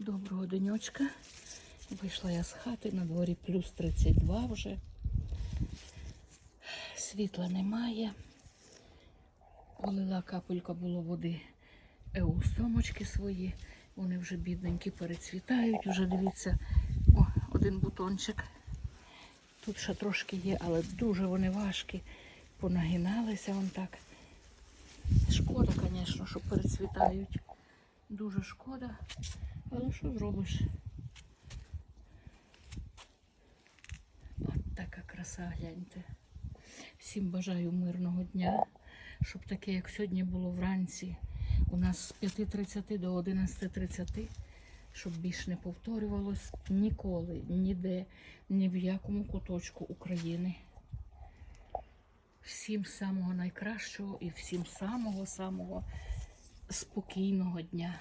Доброго денечка. Вийшла я з хати, на дворі плюс 32 вже. Світла немає. Полила капелька було води е, у стомочки свої. Вони вже бідненькі перецвітають. Вже дивіться, о, один бутончик. Тут ще трошки є, але дуже вони важкі. Понагиналися вон так. Шкода, звісно, що перецвітають. Дуже шкода. Але що зробиш? От така краса, гляньте. Всім бажаю мирного дня, щоб таке, як сьогодні було вранці, у нас з 5.30 до 11.30, щоб більш не повторювалось ніколи, ніде, ні в якому куточку України. Всім самого найкращого і всім самого-самого спокійного дня.